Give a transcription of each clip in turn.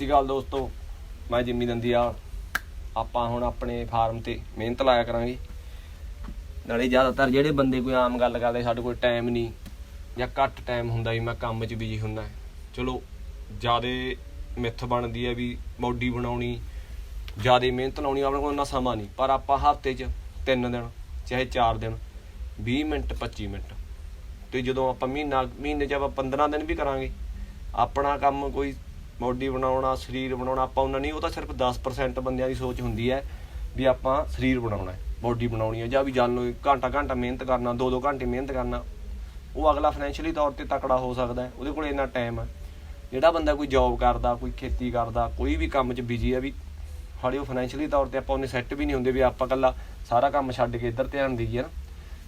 ਸ਼੍ਰੀ ਅਕਾਲ ਦੋਸਤੋ, ਮੈਂ ਜਿੰਮੀ ਦੰਦੀਆ। ਆਪਾਂ ਹੁਣ ਆਪਣੇ ਫਾਰਮ ਤੇ ਮਿਹਨਤ ਲਾਇਆ ਕਰਾਂਗੇ। ਨਾਲੇ ਜ਼ਿਆਦਾਤਰ ਜਿਹੜੇ ਬੰਦੇ ਕੋਈ ਆਮ ਗੱਲ ਕਰਦੇ, ਸਾਡੇ ਕੋਲ ਟਾਈਮ ਨਹੀਂ, ਜਾਂ ਘੱਟ ਟਾਈਮ ਹੁੰਦਾ ਵੀ ਮੈਂ ਕੰਮ 'ਚ ਬਿਜ਼ੀ ਹੁੰਦਾ। ਚਲੋ, ਜਿਆਦੇ ਮਿੱਥ ਬਣਦੀ ਹੈ ਵੀ ਬੋਡੀ ਬਣਾਉਣੀ, ਜਿਆਦੇ ਮਿਹਨਤ ਲਾਉਣੀ ਆਪਣੇ ਕੋਲ ਇੰਨਾ ਸਮਾਂ ਨਹੀਂ। ਪਰ ਆਪਾਂ ਹਫ਼ਤੇ 'ਚ 3 ਦਿਨ, ਚਾਹੇ 4 ਦਿਨ 20 ਮਿੰਟ 25 ਮਿੰਟ। ਤੇ ਜਦੋਂ ਆਪਾਂ ਮਹੀਨਾ, ਮਹੀਨੇ 'ਚ ਆਪਾਂ 15 ਦਿਨ ਵੀ ਕਰਾਂਗੇ, ਆਪਣਾ ਕੰਮ ਕੋਈ ਬੋਡੀ ਬਣਾਉਣਾ, ਸਰੀਰ ਬਣਾਉਣਾ, ਆਪਾਂ ਉਹਨਾਂ ਨਹੀਂ, ਉਹ ਤਾਂ ਸਿਰਫ 10% ਬੰਦਿਆਂ ਦੀ ਸੋਚ ਹੁੰਦੀ ਹੈ ਵੀ ਆਪਾਂ ਸਰੀਰ ਬਣਾਉਣਾ ਹੈ, ਬੋਡੀ ਬਣਾਉਣੀ ਹੈ ਜਾਂ ਵੀ ਜਾਨ ਨੂੰ ਘੰਟਾ ਘੰਟਾ ਮਿਹਨਤ ਕਰਨਾ 2-2 ਘੰਟੇ ਮਿਹਨਤ ਕਰਨਾ, ਉਹ ਅਗਲਾ ਫਾਈਨੈਂਸ਼ੀਅਲੀ ਤੌਰ ਤੇ ਤਕੜਾ ਹੋ ਸਕਦਾ ਹੈ, ਉਹਦੇ ਕੋਲ ਇੰਨਾ ਟਾਈਮ ਹੈ। ਜਿਹੜਾ ਬੰਦਾ ਕੋਈ ਜੌਬ ਕਰਦਾ, ਕੋਈ ਖੇਤੀ ਕਰਦਾ, ਕੋਈ ਵੀ ਕੰਮ 'ਚ ਬਿਜ਼ੀ ਹੈ ਵੀ, ਹਾਲੇ ਉਹ ਫਾਈਨੈਂਸ਼ੀਅਲੀ ਤੌਰ ਤੇ ਆਪਾਂ ਉਹਨੇ ਸੈੱਟ ਵੀ ਨਹੀਂ ਹੁੰਦੇ ਵੀ ਆਪਾਂ ਕੱਲਾ ਸਾਰਾ ਕੰਮ ਛੱਡ ਕੇ ਇੱਧਰ ਧਿਆਨ ਦੇਈਏ ਨਾ।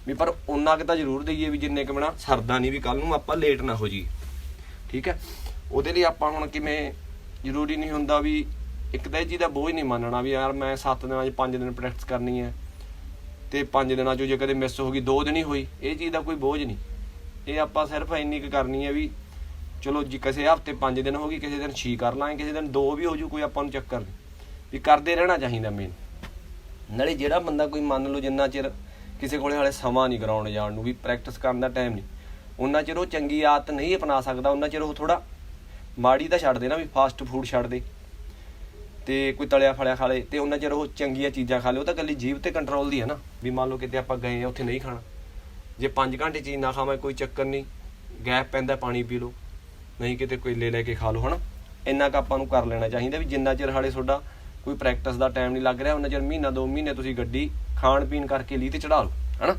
ਵੀ ਪਰ ਉਹਨਾਂ ਕਿ ਤਾਂ ਜ਼ਰੂਰ ਦਈਏ ਵੀ ਜਿੰਨੇ ਕੁ ਬਣਾ ਸਰਦਾ ਨਹੀਂ ਵੀ ਕੱਲ ਨੂੰ ਆਪਾਂ ਲੇਟ ਨਾ ਹੋ ਜੀ ਠੀਕ ਹੈ? ਉਹਦੇ ਲਈ ਆਪਾਂ ਹੁਣ ਕਿਵੇਂ ਜ਼ਰੂਰੀ ਨਹੀਂ ਹੁੰਦਾ ਵੀ ਇੱਕ ਤਾਂ ਇਹ ਚੀਜ਼ ਦਾ ਬੋਝ ਨਹੀਂ ਮੰਨਣਾ ਵੀ ਯਾਰ ਮੈਂ 7 ਦਿਨਾਂ 'ਚ 5 ਦਿਨ ਪ੍ਰੈਕਟਿਸ ਕਰਨੀ ਹੈ ਤੇ 5 ਦਿਨਾਂ 'ਚੋਂ ਜੇ ਕਦੇ ਮਿਸ ਹੋ ਗਈ 2 ਦਿਨ ਹੀ ਹੋਈ, ਇਹ ਚੀਜ਼ ਦਾ ਕੋਈ ਬੋਝ ਨਹੀਂ। ਇਹ ਆਪਾਂ ਸਿਰਫ ਇੰਨੀ ਕੁ ਕਰਨੀ ਹੈ ਵੀ ਚਲੋ ਜੀ ਕਿਸੇ ਹਫ਼ਤੇ 5 ਦਿਨ ਹੋ ਗਈ ਕਿਸੇ ਦਿਨ 6 ਕਰ ਲਾਂਗੇ, ਕਿਸੇ ਦਿਨ 2 ਵੀ ਹੋ ਜੂ, ਕੋਈ ਆਪਾਂ ਨੂੰ ਚੱਕਰ ਨਹੀਂ। ਵੀ ਕਰਦੇ ਰਹਿਣਾ ਚਾਹੀਦਾ ਮੇਨ ਨਾਲੇ ਜਿਹੜਾ ਬੰਦਾ ਕੋਈ ਮੰਨ ਲਓ ਜਿੰਨਾ ਚਿਰ ਕਿਸੇ ਕੋਲੇ ਹਾਲੇ ਸਮਾਂ ਨਹੀਂ ਕਰਾਉਣ ਜਾਣ ਨੂੰ, ਵੀ ਪ੍ਰੈਕਟਿਸ ਕਰਨ ਦਾ ਟਾਈਮ ਨਹੀਂ, ਉਹਨਾਂ ਚਿਰ ਉਹ ਚੰਗੀ ਆਦਤ ਨਹੀਂ ਅਪਣਾ ਸਕਦਾ, ਉਹਨਾਂ ਚਿਰ ਉਹ ਥੋੜਾ ਮਾੜੀ ਤਾਂ ਛੱਡ ਦੇ ਨਾ ਵੀ ਫਾਸਟ ਫੂਡ ਛੱਡ ਦੇ। ਤੇ ਕੋਈ ਤਲਿਆ ਫਲਿਆ ਖਾ ਲੇ, ਤੇ ਉਹਨਾਂ ਚਿਰ ਉਹ ਚੰਗੀਆਂ ਚੀਜ਼ਾਂ ਖਾ ਲੇ, ਉਹ ਤਾਂ ਕੱਲੀ ਜੀਭ ਤੇ ਕੰਟਰੋਲ ਦੀ ਹੈ ਨਾ। ਵੀ ਮੰਨ ਲਓ ਕਿਤੇ ਆਪਾਂ ਗਏ ਆ, ਉੱਥੇ ਨਹੀਂ ਖਾਣਾ। ਜੇ 5 ਘੰਟੇ ਚੀਜ਼ ਨਾ ਖਾਵਾਂ, ਕੋਈ ਚੱਕਰ ਨਹੀਂ। ਗੈਪ ਪੈਂਦਾ ਪਾਣੀ ਪੀ ਲਓ। ਨਹੀਂ ਕਿਤੇ ਕੋਈ ਲੈ ਲੈ ਕੇ ਖਾ ਲਓ, ਹਨਾ? ਇੰਨਾ ਕੁ ਆਪਾਂ ਨੂੰ ਕਰ ਲੈਣਾ ਚਾਹੀਦਾ ਵੀ ਜਿੰਨਾ ਚਿਰ ਹਾਲੇ ਤੁਹਾਡਾ ਕੋਈ ਪ੍ਰੈਕਟਿਸ ਦਾ ਟਾਈਮ ਨਹੀਂ ਲੱਗ ਰਿਹਾ, ਉਹਨਾਂ ਚਿਰ ਮਹੀਨਾ, ਦੋ ਮਹੀਨੇ ਤੁਸੀਂ ਗੱਡੀ ਖਾਣ ਪੀਣ ਕਰਕੇ ਲਈ ਤੇ ਚੜਾ ਲਓ, ਹਨਾ?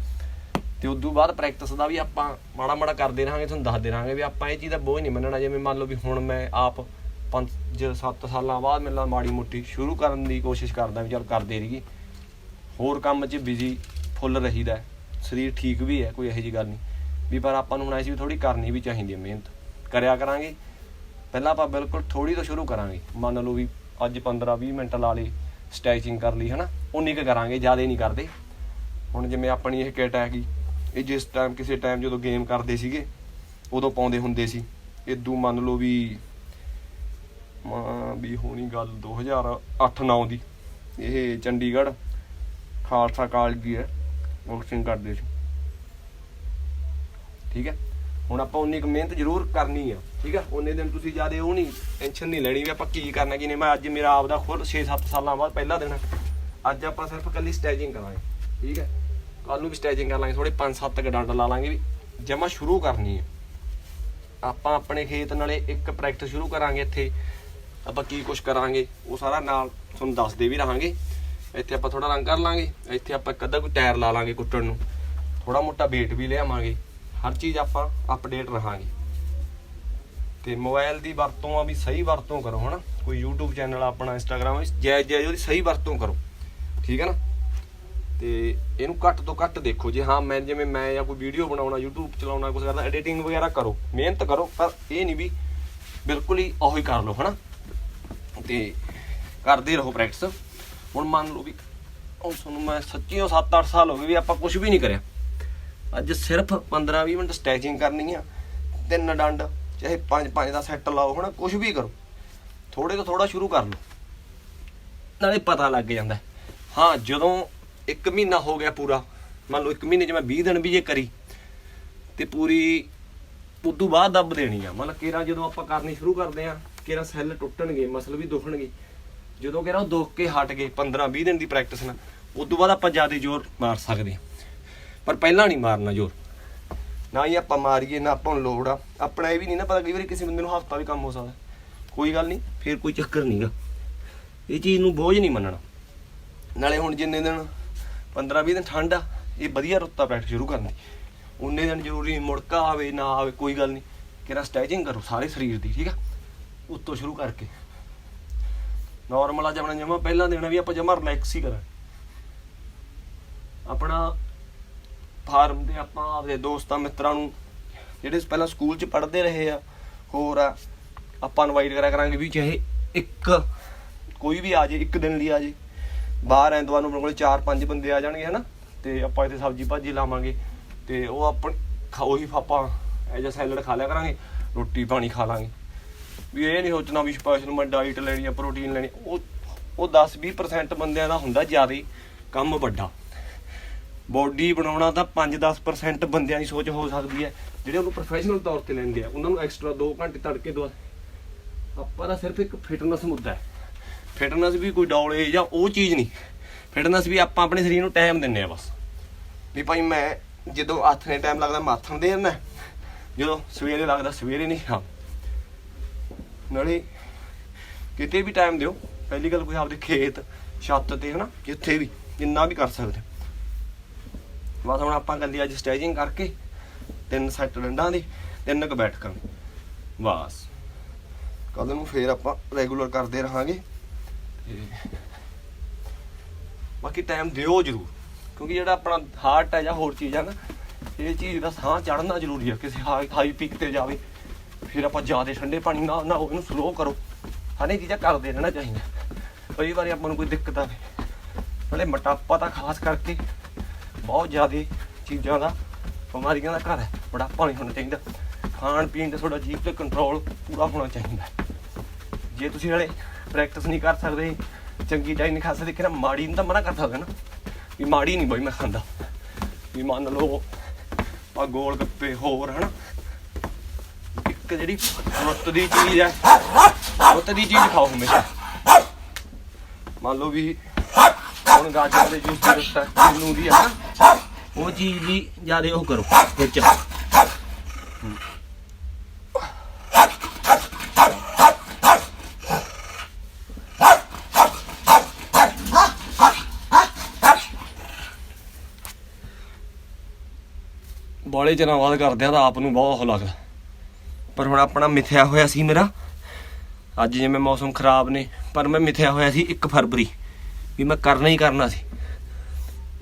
ਤੇ ਤੋਂ ਬਾਅਦ ਪ੍ਰੈਕਟਿਸ ਦਾ ਵੀ ਆਪਾਂ ਮਾੜਾ ਮਾੜਾ ਕਰਦੇ ਰਹਾਂਗੇ, ਤੁਹਾਨੂੰ ਦੱਸਦੇ ਰਹਾਂਗੇ ਵੀ ਆਪਾਂ ਇਹ ਚੀਜ਼ ਦਾ ਬੋਝ ਨਹੀਂ ਮੰਨਣਾ। ਜਿਵੇਂ ਮੰਨ ਲਓ ਵੀ ਹੁਣ ਮੈਂ ਆਪ 5 7 ਸਾਲਾਂ ਬਾਅਦ ਮੇਲਾ ਮਾੜੀ ਮੁੱਟੀ ਸ਼ੁਰੂ ਕਰਨ ਦੀ ਕੋਸ਼ਿਸ਼ ਕਰਦਾ ਵੀ ਚੱਲ ਕਰਦੇ ਰਹੀਏ। ਹੋਰ ਕੰਮ 'ਚ ਬਿਜ਼ੀ ਫੁੱਲ ਰਹੀਦਾ ਸਰੀਰ ਠੀਕ ਵੀ ਹੈ, ਕੋਈ ਇਹੋ ਜੀ ਗੱਲ ਨਹੀਂ। ਵੀ ਪਰ ਆਪਾਂ ਨੂੰ ਹੁਣ ਐਸੀ ਵੀ ਥੋੜੀ ਕਰਨੀ ਵੀ ਚਾਹੀਦੀ ਹੈ ਮਿਹਨਤ। ਕਰਿਆ ਕਰਾਂਗੇ। ਪਹਿਲਾਂ ਆਪਾਂ ਬਿਲਕੁਲ ਥੋੜੀ ਤੋਂ ਸ਼ੁਰੂ ਕਰਾਂਗੇ। ਮੰਨ ਲਓ ਵੀ ਅੱਜ 15 20 ਮਿੰਟ ਲਾ ਲਈ ਸਟੈਚਿੰਗ ਕਰ ਲਈ, ਹਨਾ? ਉਨੀ ਕੁ ਕਰਾਂਗੇ, ਜ਼ਿਆਦਾ ਨਹੀਂ ਕਰਦੇ। ਹੁਣ ਜਿਵੇਂ ਆਪਣੀ ਇਹ ਕਿਟ ਹੈਗੀ ਇਹ ਜਿਸ ਟਾਈਮ ਕਿਸੇ ਟਾਈਮ ਜਦੋਂ ਗੇਮ ਕਰਦੇ ਸੀਗੇ, ਉਦੋਂ ਪਾਉਂਦੇ ਹੁੰਦੇ ਸੀ। ਇਦੋਂ ਮੰਨ ਲਓ ਵੀ ਮਾਂ ਵੀ ਹੋਣੀ ਗੱਲ 2008-9 ਦੀ। ਇਹ ਚੰਡੀਗੜ੍ਹ, ਖਾਲਸਾ ਕਾਲਜ ਦੀ ਹੈ ਬਾਕਸਿੰਗ ਕਰਦੇ ਸੀ। ਠੀਕ ਹੈ? ਹੁਣ ਆਪਾਂ ਉਨੀ ਕੁ ਮਿਹਨਤ ਜ਼ਰੂਰ ਕਰਨੀ ਆ, ਠੀਕ ਹੈ? ਉਨੇ ਦਿਨ ਤੁਸੀਂ ਜ਼ਿਆਦਾ ਉਹ ਨਹੀਂ ਟੈਨਸ਼ਨ ਨਹੀਂ ਲੈਣੀ ਵੀ ਆਪਾਂ ਕੀ ਕਰਨਾ ਕੀ ਨਹੀਂ ਮੈਂ ਅੱਜ ਮੇਰਾ ਆਪ ਦਾ ਖੁਦ 6-7 ਸਾਲਾਂ ਬਾਅਦ ਪਹਿਲਾ ਦਿਨ ਅੱਜ ਆਪਾਂ ਸਿਰਫ ਕੱਲੀ ਸਟੈਚਿੰਗ ਕਰਾਂਗੇ, ਠੀਕ ਹੈ? ਕੱਲ ਨੂੰ ਵੀ ਸਟੈਚਿੰਗ ਕਰ ਲਾਂਗੇ ਥੋੜੇ 5-7 ਕ ਡੰਡ ਲਾ ਲਾਂਗੇ ਵੀ ਜਮਾ ਸ਼ੁਰੂ ਕਰਨੀ ਹੈ। ਆਪਾਂ ਆਪਣੇ ਖੇਤ ਨਾਲੇ ਇੱਕ ਪ੍ਰੈਕਟਿਸ ਸ਼ੁਰੂ ਕਰਾਂਗੇ ਇੱਥੇ। ਆਪਾਂ ਕੀ ਕੁਝ ਕਰਾਂਗੇ, ਉਹ ਸਾਰਾ ਨਾਲ ਤੁਹਾਨੂੰ ਦੱਸਦੇ ਵੀ ਰਹਾਂਗੇ। ਇੱਥੇ ਆਪਾਂ ਥੋੜਾ ਰੰਗ ਕਰ ਲਾਂਗੇ, ਇੱਥੇ ਆਪਾਂ ਇੱਕ ਅੱਧਾ ਕੋਈ ਟਾਇਰ ਲਾ ਲਾਂਗੇ ਕੁੱਟਣ ਨੂੰ। ਥੋੜਾ ਮੋਟਾ weight ਵੀ ਲਿਆਵਾਂਗੇ। ਹਰ ਚੀਜ਼ ਆਪਾਂ ਅਪਡੇਟ ਰਹਾਂਗੇ। ਤੇ ਮੋਬਾਈਲ ਦੀ ਵਰਤੋਂ ਆ ਵੀ ਸਹੀ ਵਰਤੋਂ ਕਰੋ, ਹਨਾ। ਕੋਈ YouTube ਚੈਨਲ ਆਪਣਾ, Instagram ਜੈ ਜੈ ਉਹਦੀ ਸਹੀ ਵਰਤੋਂ ਕਰੋ। ਠੀਕ ਹੈ ਨਾ? ਤੇ ਇਹਨੂੰ ਘੱਟ ਤੋਂ ਘੱਟ ਦੇਖੋ। ਜੇ ਹਾਂ, ਮੈਂ ਜਿਵੇਂ ਮੈਂ ਜਾਂ ਕੋਈ ਵੀਡੀਓ ਬਣਾਉਣਾ, YouTube ਚਲਾਉਣਾ ਕੁਝ ਕਰਦਾ ਐਡੀਟਿੰਗ ਵਗੈਰਾ ਕਰੋ। ਮਿਹਨਤ ਕਰੋ, ਪਰ ਇਹ ਨਹੀਂ ਵੀ ਬਿਲਕੁਲ ਹੀ ਉਹੀ ਕਰ ਲਓ, ਹਨਾ? ਤੇ ਕਰਦੇ ਰਹੋ ਪ੍ਰੈਕਟਿਸ ਹੁਣ ਮੰਨ ਲਓ ਵੀ ਹੁਣ ਤੁਹਾਨੂੰ ਮੈਂ ਸੱਚੀਓ 7-8 ਸਾਲ ਹੋ ਗਏ ਵੀ ਆਪਾਂ ਕੁਝ ਵੀ ਨਹੀਂ ਕਰਿਆ। ਅੱਜ ਸਿਰਫ 15-20 ਮਿੰਟ ਸਟੈਚਿੰਗ ਕਰਨੀ ਆ, ਤਿੰਨ ਡੰਡ, ਚਾਹੇ 5-5 ਦਾ ਸੈੱਟ ਲਾਓ, ਹਨਾ? ਕੁਝ ਵੀ ਕਰੋ। ਥੋੜੇ ਤੋਂ ਥੋੜਾ ਸ਼ੁਰੂ ਕਰ ਲਓ। ਨਾਲੇ ਪਤਾ ਲੱਗ ਜਾਂਦਾ। ਹਾਂ, ਜਦੋਂ 1 ਮਹੀਨਾ ਹੋ ਗਿਆ ਪੂਰਾ। ਮੰਨ ਲਓ 1 ਮਹੀਨੇ 'ਚ ਮੈਂ 20 ਦਿਨ ਵੀ ਜੇ ਕਰੀ, ਤੇ ਪੂਰੀ ਉਦੋਂ ਬਾਅਦ ਦੱਬ ਦੇਣੀ ਆ। ਮਤਲਬ ਕੇਰਾ ਜਦੋਂ ਆਪਾਂ ਕਰਨੀ ਸ਼ੁਰੂ ਕਰਦੇ ਆ, ਕੇਰਾ ਸੈੱਲ ਟੁੱਟਣਗੇ, ਮਸਲ ਵੀ ਦੁਖਣਗੇ। ਜਦੋਂ ਕੇਰਾ ਉਹ ਦੁਖ ਕੇ ਹਟ ਗਏ 15 20 ਦਿਨ ਦੀ ਪ੍ਰੈਕਟਿਸ ਨਾਲ, ਉਦੋਂ ਬਾਅਦ ਆਪਾਂ ਜ਼ਿਆਦਾ ਜ਼ੋਰ ਮਾਰ ਸਕਦੇ ਆ। ਪਰ ਪਹਿਲਾਂ ਨਹੀਂ ਮਾਰਨਾ ਜ਼ੋਰ। ਨਾ ਹੀ ਆਪਾਂ ਮਾਰੀਏ, ਨਾ ਆਪਾਂ ਨੂੰ ਲੋੜ ਆ। ਆਪਣਾ ਇਹ ਵੀ ਨਹੀਂ ਨਾ ਪਤਾ ਕਈ ਵਾਰੀ ਕਿਸੇ ਬੰਦੇ ਨੂੰ ਹਫਤਾ ਵੀ ਕੰਮ ਹੋ ਸਕਦਾ। ਕੋਈ ਗੱਲ ਨਹੀਂ, ਫੇਰ ਕੋਈ ਚੱਕਰ ਨਹੀਂਗਾ ਇਹ ਚੀਜ਼ ਨੂੰ ਬੋਝ ਨਹੀਂ ਮੰਨਣਾ। ਨਾਲੇ ਹੁਣ ਜਿੰਨੇ ਦਿਨ 15 20 ਦਿਨ ਠੰਡ ਆ, ਇਹ ਵਧੀਆ ਰੁੱਤਾ ਪ੍ਰੈਕਟਿਸ ਸ਼ੁਰੂ ਕਰਨੀ ਉਨੇ ਦਿਨ ਜ਼ਰੂਰੀ ਮੁੜਕਾ ਆਵੇ, ਨਾ ਆਵੇ, ਕੋਈ ਗੱਲ ਨਹੀਂ। ਕਿਹੜਾ ਸਟੈਚਿੰਗ ਕਰੋ ਸਾਰੇ ਸਰੀਰ ਦੀ, ਠੀਕ ਆ? ਉੱਤੋਂ ਸ਼ੁਰੂ ਕਰਕੇ। ਨਾਰਮਲ ਆ ਆਪਣਾ ਜਮਾ, ਪਹਿਲਾਂ ਦੇਣਾ ਵੀ ਆਪਾਂ ਜਮਾ ਰਿਲੈਕਸ ਹੀ ਕਰਾਂ ਆਪਣਾ ਫਾਰਮ ਦੇ ਆਪਾਂ ਆਪਦੇ ਦੋਸਤਾਂ, ਮਿੱਤਰਾਂ ਨੂੰ, ਜਿਹੜੇ ਪਹਿਲਾਂ ਸਕੂਲ 'ਚ ਪੜ੍ਹਦੇ ਰਹੇ ਆ, ਹੋਰ ਆ, ਆਪਾਂ ਇਨਵਾਈਟ ਕਰਿਆ ਕਰਾਂਗੇ ਵੀ ਚਾਹੇ ਇੱਕ, ਕੋਈ ਵੀ ਆ ਜੇ, ਇੱਕ ਦਿਨ ਲਈ ਆ ਜੇ। ਬਾਹਰ ਐਤਵਾਰ ਨੂੰ ਆਪਣੇ ਕੋਲੇ 4-5 ਬੰਦੇ ਆ ਜਾਣਗੇ, ਹਨਾ? ਤੇ ਆਪਾਂ ਇੱਥੇ ਸਬਜ਼ੀ ਭਾਜੀ ਲਾਵਾਂਗੇ। ਤੇ ਉਹ ਆਪਣ ਖਾ- ਉਹੀ ਆਪਾਂ ਐਜ ਸੈਲਡ ਖਾ ਲਿਆ ਕਰਾਂਗੇ, ਰੋਟੀ ਪਾਣੀ ਖਾ ਲਾਂਗੇ। ਵੀ ਇਹ ਨਹੀਂ ਸੋਚਣਾ ਵੀ ਸਪੈਸ਼ਲ ਮੈਂ ਡਾਈਟ ਲੈਣੀ ਆ ਪ੍ਰੋਟੀਨ ਲੈਣੀ ਉਹ ਉਹ 10-20% ਬੰਦਿਆਂ ਦਾ ਹੁੰਦਾ ਜ਼ਿਆਦਾ ਕੰਮ ਵੱਡਾ। ਬੋਡੀ ਬਣਾਉਣਾ ਤਾਂ 5-10% ਬੰਦਿਆਂ ਦੀ ਸੋਚ ਹੋ ਸਕਦੀ ਹੈ। ਜਿਹੜੇ ਉਹਨੂੰ ਪ੍ਰੋਫੈਸ਼ਨਲ ਤੌਰ ਤੇ ਲੈਂਦੇ ਆ, ਉਹਨਾਂ ਨੂੰ ਐਕਸਟਰਾ 2 ਘੰਟੇ ਤੜਕੇ ਦਵਾ ਆਪਾਂ ਦਾ ਸਿਰਫ ਇੱਕ ਫਿਟਨੈਸ ਮੁੱਦਾ ਹੈ। ਫਿਟਨੈਸ ਵੀ ਕੋਈ ਡੌਲੇ ਜਾਂ ਉਹ ਚੀਜ਼ ਨਹੀਂ। ਫਿਟਨੈਸ ਵੀ ਆਪਾਂ ਆਪਣੇ ਸਰੀਰ ਨੂੰ ਟਾਈਮ ਦਿੰਨੇ ਆ ਬਸ। ਵੀ ਭਾਈ ਮੈਂ ਜਦੋਂ ਆਥਣੇ ਟਾਈਮ ਲੱਗਦਾ ਮਾਥਣ ਦੇ ਜਾਂਦਾ ਜਦੋਂ ਸਵੇਰੇ ਲੱਗਦਾ, ਸਵੇਰੇ ਨਹੀਂ, ਹਾਂ। ਨਾਲੇ ਕਿਤੇ ਵੀ ਟਾਈਮ ਦਿਓ, ਪਹਿਲੀ ਗੱਲ ਕੋਈ ਆਪਦੇ ਖੇਤ, ਛੱਤ ਤੇ, ਹਨਾ ਜਿੱਥੇ ਵੀ, ਜਿੰਨਾ ਵੀ ਕਰ ਸਕਦੇ। ਬਸ ਹੁਣ ਆਪਾਂ ਕੱਲੀ ਅੱਜ ਸਟੇਜਿੰਗ ਕਰਕੇ, ਤਿੰਨ ਸੈੱਟ ਡੰਡਾਂ ਦੀ, ਤਿੰਨ ਕੁ ਬੈਠਕਾਂ ਬਸ। ਕੱਲ ਨੂੰ ਫੇਰ ਆਪਾਂ ਰੈਗੂਲਰ ਕਰਦੇ ਰਹਾਂਗੇ। ਬਾਕੀ ਟਾਈਮ ਦਿਓ ਜ਼ਰੂਰ, ਕਿਉਂਕਿ ਜਿਹੜਾ ਆਪਣਾ ਹਾਰਟ ਹੈ ਜਾਂ ਹੋਰ ਚੀਜ਼ ਹੈ ਨਾ, ਇਹ ਚੀਜ਼ ਦਾ ਸਾਹ ਚੜਨਾ ਜ਼ਰੂਰੀ ਹੈ ਕਿਸੇ ਹਾਈ ਪੀਕ ਤੇ ਜਾਵੇ। ਫਿਰ ਆਪਾਂ ਜ਼ਿਆਦਾ ਠੰਡੇ ਪਾਣੀ ਨਾਲ, ਨਾ ਉਹਨੂੰ ਸਲੋ ਕਰੋ। ਹਨੇ ਚੀਜ਼ਾਂ ਕਰਦੇ ਰਹਿਣਾ ਚਾਹੀਦਾ। ਕਈ ਵਾਰੀ ਆਪਾਂ ਨੂੰ ਕੋਈ ਦਿੱਕਤ ਆਵੇ, ਨਾਲੇ ਮੋਟਾਪਾ ਤਾਂ ਖਾਸ ਕਰਕੇ ਬਹੁਤ ਜ਼ਿਆਦਾ ਚੀਜ਼ਾਂ ਦਾ, ਬਿਮਾਰੀਆਂ ਦਾ ਘਰ ਹੈ, ਮੋਟਾਪਾ ਨਹੀਂ ਹੋਣਾ ਚਾਹੀਦਾ। ਖਾਣ ਪੀਣ ਤੇ ਤੁਹਾਡਾ ਜੀਭ ਤੇ ਕੰਟਰੋਲ ਪੂਰਾ ਹੋਣਾ ਚਾਹੀਦਾ। ਜੇ ਤੁਸੀਂ ਨਾਲੇ ਪ੍ਰੈਕਟਿਸ ਨਹੀਂ ਕਰ ਸਕਦੇ। ਚੰਗੀ ਡਾਈਟ ਨਹੀਂ ਖਾ ਸਕਦੇ। ਕਿਹੜਾ ਮਾੜੀ ਨੂੰ ਤਾਂ ਮਨਾ ਕਰ ਸਕਦੇ ਨਾ। ਵੀ ਮਾੜੀ ਨਹੀਂ ਬਈ ਮੈਂ ਖਾਂਦਾ। ਵੀ ਮੰਨ ਲਓ, ਆ ਗੋਲ ਗੱਪੇ ਹੋਰ, ਹਨਾ। ਇੱਕ ਜਿਹੜੀ ਰੁੱਤ ਦੀ ਚੀਜ਼ ਹੈ ਰੁੱਤ ਦੀ ਚੀਜ਼ ਖਾਓ ਹਮੇਸ਼ਾ। ਮੰਨ ਲਓ ਵੀ ਹੁਣ ਗਾਜਰ ਦੇ ਜੂਸ ਦੀ ਰੁੱਤ ਹੈ ਕਿੰਨੂ ਦੀ ਹੈ ਨਾ। ਉਹ ਚੀਜ਼ ਵੀ ਜ਼ਿਆਦਾ ਉਹ ਕਰੋ, ਵਿੱਚ। ਬਾਲੇ ਚਿਰਾਂ ਬਾਅਦ ਕਰਦਿਆਂ ਤਾਂ ਆਪ ਨੂੰ ਬਹੁਤ ਉਹ ਲੱਗਦਾ। ਪਰ ਹੁਣ ਆਪਣਾ ਮਿਥਿਆ ਹੋਇਆ ਸੀ ਮੇਰਾ। ਅੱਜ ਜਿਵੇਂ ਮੌਸਮ ਖਰਾਬ ਨੇ, ਪਰ ਮੈਂ ਮਿਥਿਆ ਹੋਇਆ ਸੀ 1 ਫਰਵਰੀ, ਵੀ ਮੈਂ ਕਰਨਾ ਹੀ ਕਰਨਾ ਸੀ।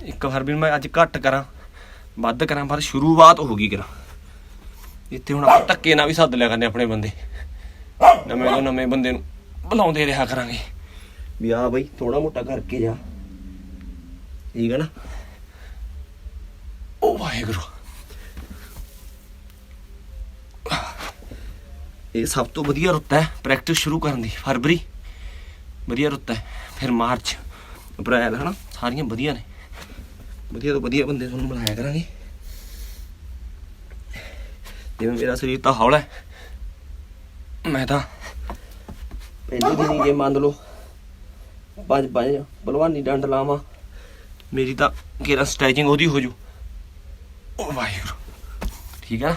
1 ਫਰਵਰੀ ਨੂੰ ਮੈਂ ਅੱਜ ਘੱਟ ਕਰਾਂ, ਵੱਧ ਕਰਾਂ, ਪਰ ਸ਼ੁਰੂਆਤ ਹੋ ਗਈ ਕਰਾਂ। ਇੱਥੇ ਹੁਣ ਆਪਾਂ ਧੱਕੇ ਨਾਲ ਵੀ ਸੱਦ ਲਿਆ ਕਰਨੇ ਆਪਣੇ ਬੰਦੇ। ਨਵੇਂ ਤੋਂ ਨਵੇਂ ਬੰਦੇ ਨੂੰ ਬੁਲਾਉਂਦੇ ਰਿਹਾ ਕਰਾਂਗੇ। ਵੀ ਆ ਬਈ ਥੋੜਾ ਮੋਟਾ ਕਰਕੇ ਜਾ। ਠੀਕ ਹੈ ਨਾ? ਉਹ ਵਾਹਿਗੁਰੂ। ਇਹ ਸਭ ਤੋਂ ਵਧੀਆ ਰੁੱਤ ਹੈ ਪ੍ਰੈਕਟਿਸ ਸ਼ੁਰੂ ਕਰਨ ਦੀ, ਫਰਵਰੀ। ਵਧੀਆ ਰੁੱਤ ਹੈ, ਫਿਰ ਮਾਰਚ, ਅਪ੍ਰੈਲ, ਹਨਾ? ਸਾਰੀਆਂ ਵਧੀਆ ਨੇ। ਵਧੀਆ ਤੋਂ ਵਧੀਆ ਬੰਦੇ ਤੁਹਾਨੂੰ ਬਣਾਇਆ ਕਰਾਂਗੇ। ਜਿਵੇਂ ਮੇਰਾ ਸਰੀਰ ਤਾਂ ਹੌਲਾ ਹੈ, ਮੈਂ ਤਾਂ ਪਹਿਲੇ ਦਿਨ ਜੇ ਮੰਨ ਲਓ ਪੰਜ ਪੰਜ ਬਲਵਾਨੀ ਡੰਡ ਲਾਵਾਂ, ਮੇਰੀ ਤਾਂ ਕਿਹੜਾ ਸਟ੍ਰੈਚਿੰਗ ਉਹਦੀ ਹੋ ਜੂ। ਓ ਵਾਹਿਗੁਰੂ। ਠੀਕ ਆ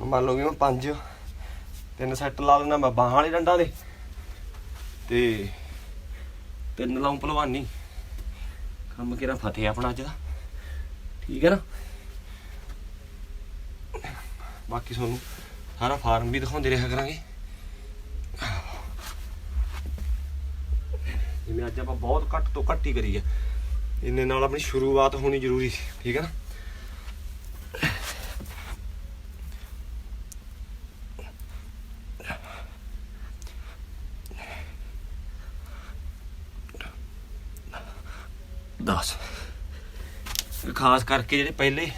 ਮੰਨ ਲਓ ਵੀ ਮੈਂ ਪੰਜ, ਤਿੰਨ ਸੈੱਟ ਲਾ ਲੈਣਾ ਮੈਂ ਬਾਹਾਂ ਵਾਲੇ ਡੰਡਾਂ ਦੇ। ਤੇ ਤਿੰਨ ਲਾਉਂ ਭਲਵਾਨੀ ਕੰਮ ਕਿਹੜਾ ਫਤਿਹ ਆਪਣਾ ਅੱਜ ਦਾ। ਠੀਕ ਹੈ ਨਾ? ਬਾਕੀ ਤੁਹਾਨੂੰ ਸਾਰਾ ਫਾਰਮ ਵੀ ਦਿਖਾਉਂਦੇ ਰਿਹਾ ਕਰਾਂਗੇ। ਜਿਵੇਂ ਅੱਜ ਆਪਾਂ ਬਹੁਤ ਘੱਟ ਤੋਂ ਘੱਟ ਹੀ ਕਰੀ ਹੈ ਇੰਨੇ ਨਾਲ ਆਪਣੀ ਸ਼ੁਰੂਆਤ ਹੋਣੀ ਜ਼ਰੂਰੀ ਸੀ, ਠੀਕ ਹੈ ਨਾ? ਦਸ। ਖਾਸ ਕਰਕੇ ਜਿਹੜੇ ਪਹਿਲੇ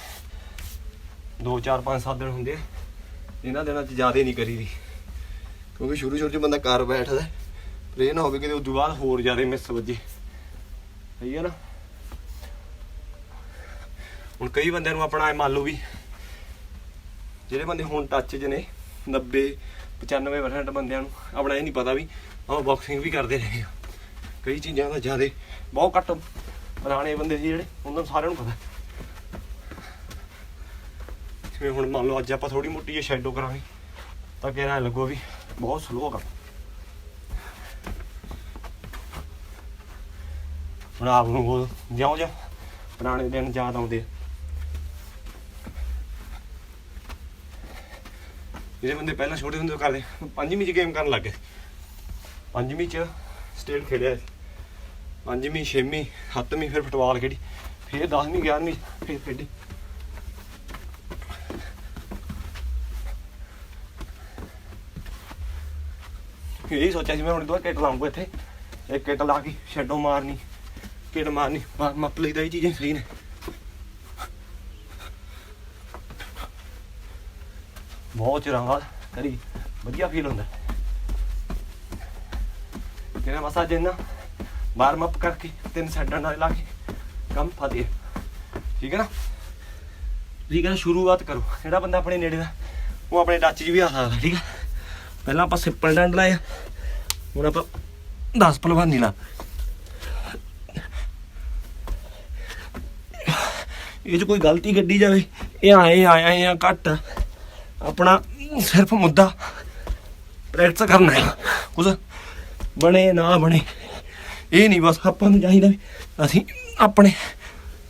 2 4 5 7 ਦਿਨ ਹੁੰਦੇ ਆ, ਇਹਨਾਂ ਦਿਨਾਂ 'ਚ ਜ਼ਿਆਦਾ ਨਹੀਂ ਕਰੀਦੀ ਕਿਉਂਕਿ ਸ਼ੁਰੂ ਸ਼ੁਰੂ 'ਚ ਬੰਦਾ ਕਰ ਬੈਠਦਾ ਪਰ ਇਹ ਨਾ ਹੋਵੇ ਕਿਤੇ ਉਸ ਤੋਂ ਬਾਅਦ ਹੋਰ ਜ਼ਿਆਦਾ ਮਿਸ ਵੱਜੇ। ਸਹੀ ਹੈ ਨਾ? ਹੁਣ ਕਈ ਬੰਦਿਆਂ ਨੂੰ ਆਪਣਾ ਇਹ ਮੰਨ ਲਓ ਵੀ ਜਿਹੜੇ ਬੰਦੇ ਹੁਣ ਟੱਚ 'ਚ ਨੇ 90 95% ਬੰਦਿਆਂ ਨੂੰ ਆਪਣਾ ਇਹ ਨਹੀਂ ਪਤਾ ਵੀ ਆਪਾਂ ਬਾਕਸਿੰਗ ਵੀ ਕਰਦੇ ਰਹੇ ਆ। ਕਈ ਚੀਜ਼ਾਂ ਦਾ ਜ਼ਿਆਦਾ, ਬਹੁਤ ਘੱਟ ਪੁਰਾਣੇ ਬੰਦੇ ਸੀ ਜਿਹੜੇ, ਉਹਨਾਂ ਨੂੰ ਸਾਰਿਆਂ ਨੂੰ ਪਤਾ। ਜਿਵੇਂ ਹੁਣ ਮੰਨ ਲਓ ਅੱਜ ਆਪਾਂ ਥੋੜੀ ਮੋਟੀ ਜਿਹੀ ਸ਼ੈਡੋ ਕਰਾਂਗੇ, ਤਾਂ ਕਿਹੜਾ ਲੱਗੋ ਵੀ ਬਹੁਤ ਸਲੋ ਕੰਮ। ਹੁਣ ਆਪ ਨੂੰ ਉਹ ਜਿਉਂ ਜਿਉਂ ਪੁਰਾਣੇ ਦਿਨ ਯਾਦ ਆਉਂਦੇ ਆ। ਜਿਹੜੇ ਬੰਦੇ ਪਹਿਲਾਂ ਛੋਟੇ ਹੁੰਦੇ ਉਹ ਕਰਦੇ, ਪੰਜਵੀਂ ਚ ਗੇਮ ਕਰਨ ਲੱਗ ਗਏ। ਪੰਜਵੀਂ ਚ ਸਟੇਟ ਖੇਡਿਆ ਪੰਜਵੀਂ, ਛੇਵੀਂ, ਸੱਤਵੀਂ, ਫਿਰ ਫੁੱਟਬਾਲ ਖੇਡੀ, ਫਿਰ 10ਵੀਂ 11ਵੀਂ ਫਿਰ ਖੇਡੀ। ਇਹ ਸੋਚਿਆ ਸੀ ਮੈਂ ਹੁਣ ਦੋ ਕਿੱਟ ਲਾਉਂਗਾ ਇੱਥੇ। ਇੱਕ ਕਿੱਟ ਲਾ ਕੇ ਸ਼ੈਡੋ ਮਾਰਨੀ, ਕਿੱਟ ਮਾਰਨੀ ਮਾ- ਮੱਪ ਲਈਦਾ ਇਹ ਚੀਜ਼ਾਂ ਸਹੀ ਨੇ। ਬਹੁਤ ਚਿਰਾਂ ਬਾਅਦ ਕਰੀ, ਵਧੀਆ ਫੀਲ ਹੁੰਦਾ। ਕਿਹੜਾ ਮਸਾ ਜਿੰਨਾ ਵਾਰਮ ਅਪ ਕਰਕੇ ਤਿੰਨ ਸੈਟਾਂ ਨਾਲ ਲਾ ਕੇ ਕੰਮ ਫਾਦੇ ਠੀਕ ਹੈ ਨਾ? ਠੀਕ ਹੈ ਨਾ ਸ਼ੁਰੂਆਤ ਕਰੋ। ਜਿਹੜਾ ਬੰਦਾ ਆਪਣੇ ਨੇੜੇ ਦਾ, ਉਹ ਆਪਣੇ ਟੱਚ 'ਚ ਵੀ ਆ ਸਕਦਾ, ਠੀਕ ਹੈ? ਪਹਿਲਾਂ ਆਪਾਂ ਸਿੰਪਲ ਡੰਡ ਲਾਇਆ ਹੁਣ ਆਪਾਂ 10 ਪਹਿਲਵਾਨੀ ਲਾ। ਇਹ 'ਚ ਕੋਈ ਗਲਤੀ ਕੱਢੀ ਜਾਵੇ, ਇਹ ਆਏ ਆਏ ਆ ਘੱਟ। ਆਪਣਾ ਸਿਰਫ ਮੁੱਦਾ ਪ੍ਰੈਕਟਿਸ ਕਰਨਾ ਹੈ। ਕੁਝ ਬਣੇ, ਨਾ ਬਣੇ। ਇਹ ਨਹੀਂ ਬਸ ਆਪਾਂ ਨੂੰ ਚਾਹੀਦਾ ਵੀ ਅਸੀਂ ਆਪਣੇ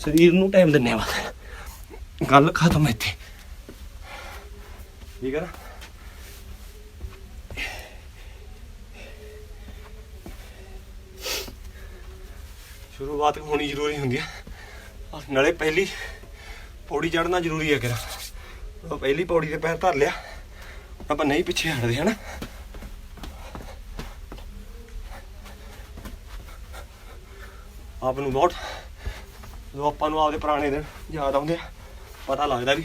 ਸਰੀਰ ਨੂੰ ਟਾਈਮ ਦਿੰਨੇ ਆ ਬਸ। ਗੱਲ ਖਤਮ ਇੱਥੇ। ਠੀਕ ਹੈ ਨਾ? ਸ਼ੁਰੂਆਤ ਹੋਣੀ ਜ਼ਰੂਰੀ ਹੁੰਦੀ ਹੈ ਨਾਲੇ ਪਹਿਲੀ ਪੌੜੀ ਚੜਨਾ ਜ਼ਰੂਰੀ ਹੈ ਕਿਰਾ। ਪਹਿਲੀ ਪੌੜੀ ਤੇ ਪੈਰ ਧਰ ਲਿਆ। ਆਪਾਂ ਨਹੀਂ ਪਿੱਛੇ ਹਟਦੇ, ਹਨਾ? ਆਪ ਨੂੰ ਬਹੁਤ ਜਦੋਂ ਆਪਾਂ ਨੂੰ ਆਪਦੇ ਪੁਰਾਣੇ ਦਿਨ ਯਾਦ ਆਉਂਦੇ ਆ, ਪਤਾ ਲੱਗਦਾ ਵੀ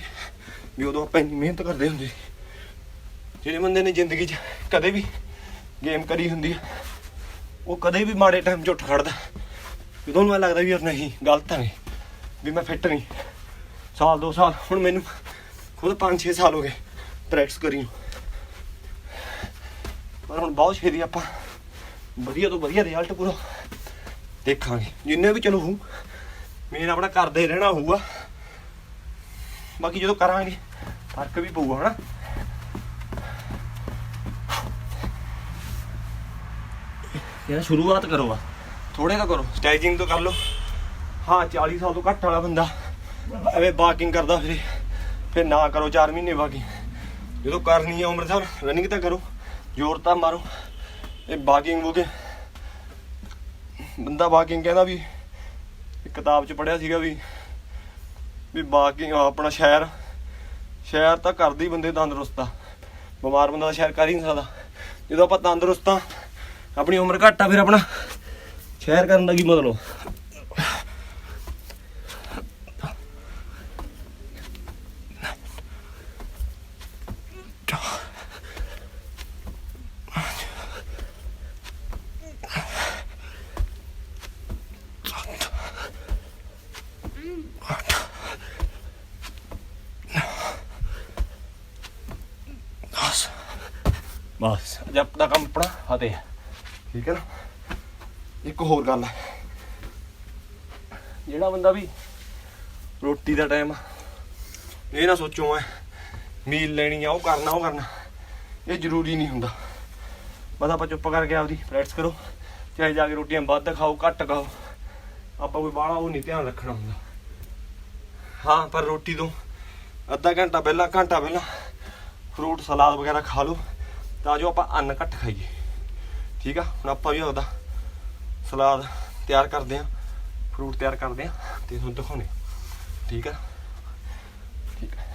ਵੀ ਉਦੋਂ ਆਪਾਂ ਇੰਨੀ ਮਿਹਨਤ ਕਰਦੇ ਹੁੰਦੇ ਸੀ। ਜਿਹੜੇ ਬੰਦੇ ਨੇ ਜ਼ਿੰਦਗੀ 'ਚ ਕਦੇ ਵੀ ਗੇਮ ਕਰੀ ਹੁੰਦੀ ਆ, ਉਹ ਕਦੇ ਵੀ ਮਾੜੇ ਟਾਈਮ 'ਚ ਉੱਠ ਖੜਦਾ ਜਦੋਂ ਨੂੰ ਐਂ ਲੱਗਦਾ ਵੀ ਯਾਰ ਨਹੀਂ, ਗਲਤ ਆ ਵੀ ਮੈਂ ਫਿੱਟ ਨਹੀਂ। ਸਾਲ, ਦੋ ਸਾਲ, ਹੁਣ ਮੈਨੂੰ ਖੁਦ 5-6 ਸਾਲ ਹੋ ਗਏ ਪ੍ਰੈਕਟਿਸ ਕਰੀ ਨੂੰ। ਪਰ ਹੁਣ ਬਹੁਤ ਛੇਤੀ ਆਪਾਂ ਵਧੀਆ ਤੋਂ ਵਧੀਆ ਰਿਜ਼ਲਟ ਪੂਰਾ ਦੇਖਾਂਗੇ। ਜਿੰਨੇ ਵੀ ਚਲੋ ਹੂੰ ਮੇਨ ਆਪਣਾ ਕਰਦੇ ਰਹਿਣਾ ਹੋਊਗਾ। ਬਾਕੀ ਜਦੋਂ ਕਰਾਂਗੇ, ਫ਼ਰਕ ਵੀ ਪਊਗਾ, ਹਨਾ? ਯਾਰ ਸ਼ੁਰੂਆਤ ਕਰੋ ਆ। ਥੋੜੇ ਤਾਂ ਕਰੋ ਸਟੈਚਿੰਗ ਤੋਂ ਕਰ ਲਓ। ਹਾਂ 40 ਸਾਲ ਤੋਂ ਘੱਟ ਵਾਲਾ ਬੰਦਾ, ਐਵੇਂ ਵਾਕਿੰਗ ਕਰਦਾ ਫਿਰੇ। ਫਿਰ ਨਾ ਕਰੋ 4 ਮਹੀਨੇ ਵਾਕਿੰਗ ਜਦੋਂ ਕਰਨੀ ਆ ਉਮਰ ਸਾਹਿਬ ਰਨਿੰਗ ਤਾਂ ਕਰੋ, ਜ਼ੋਰ ਤਾਂ ਮਾਰੋ। ਇਹ ਵਾਕਿੰਗ ਵੂਕਿੰਗ ਬੰਦਾ ਵਾਕਿੰਗ ਕਹਿੰਦਾ ਵੀ ਕਿਤਾਬ 'ਚ ਪੜਿਆ ਸੀਗਾ ਵੀ ਵੀ ਵਾਕਿੰਗ ਆਪਣਾ ਸ਼ਹਿਰ ਸ਼ਹਿਰ ਤਾਂ ਕਰਦੀ ਹੀ ਬੰਦੇ ਤੰਦਰੁਸਤ ਆ। ਬਿਮਾਰ ਬੰਦਾ ਤਾਂ ਸ਼ਹਿਰ ਕਰ ਹੀ ਨਹੀਂ ਸਕਦਾ। ਜਦੋਂ ਆਪਾਂ ਤੰਦਰੁਸਤ ਆ, ਆਪਣੀ ਉਮਰ ਘੱਟ ਆ, ਫਿਰ ਆਪਣਾ ਸ਼ਹਿਰ ਕਰਨ ਦਾ ਕੀ ਮਤਲਬ? ਬਸ। ਜਦ ਦਾ ਕੰਮ ਆਪਣਾ ਫਤਿਹ ਹੈ। ਠੀਕ ਹੈ ਨਾ? ਇੱਕ ਹੋਰ ਗੱਲ ਹੈ। ਜਿਹੜਾ ਬੰਦਾ ਵੀ ਰੋਟੀ ਦਾ ਟਾਈਮ ਇਹ ਨਾ ਸੋਚੋ ਐ ਮੀਲ ਲੈਣੀ ਆ ਉਹ ਕਰਨਾ ਉਹ ਕਰਨਾ ਇਹ ਜ਼ਰੂਰੀ ਨਹੀਂ ਹੁੰਦਾ। ਬਸ ਆਪਾਂ ਚੁੱਪ ਕਰਕੇ ਆਪਦੀ ਪ੍ਰੈਕਟਿਸ ਕਰੋ। ਚਾਹੇ ਜਾ ਕੇ ਰੋਟੀਆਂ ਵੱਧ ਖਾਓ ਘੱਟ ਖਾਓ ਆਪਾਂ ਕੋਈ ਬਾਹਲਾ ਉਹ ਨਹੀਂ ਧਿਆਨ ਰੱਖਣਾ ਹੁੰਦਾ। ਹਾਂ ਪਰ ਰੋਟੀ ਤੋਂ ਅੱਧਾ ਘੰਟਾ ਪਹਿਲਾਂ ਘੰਟਾ ਪਹਿਲਾਂ ਫਰੂਟ ਸਲਾਦ ਵਗੈਰਾ ਖਾ ਲਓ। ਤਾਂ ਜੋ ਆਪਾਂ ਅੰਨ ਘੱਟ ਖਾਈਏ। ਠੀਕ ਆ? ਹੁਣ ਆਪਾਂ ਵੀ ਉਹਦਾ ਸਲਾਦ ਤਿਆਰ ਕਰਦੇ ਆਂ ਫਰੂਟ ਤਿਆਰ ਕਰਦੇ ਆਂ ਤੇ ਤੁਹਾਨੂੰ ਦਿਖਾਉਣੇ ਠੀਕ ਆ? ਠੀਕ ਆ।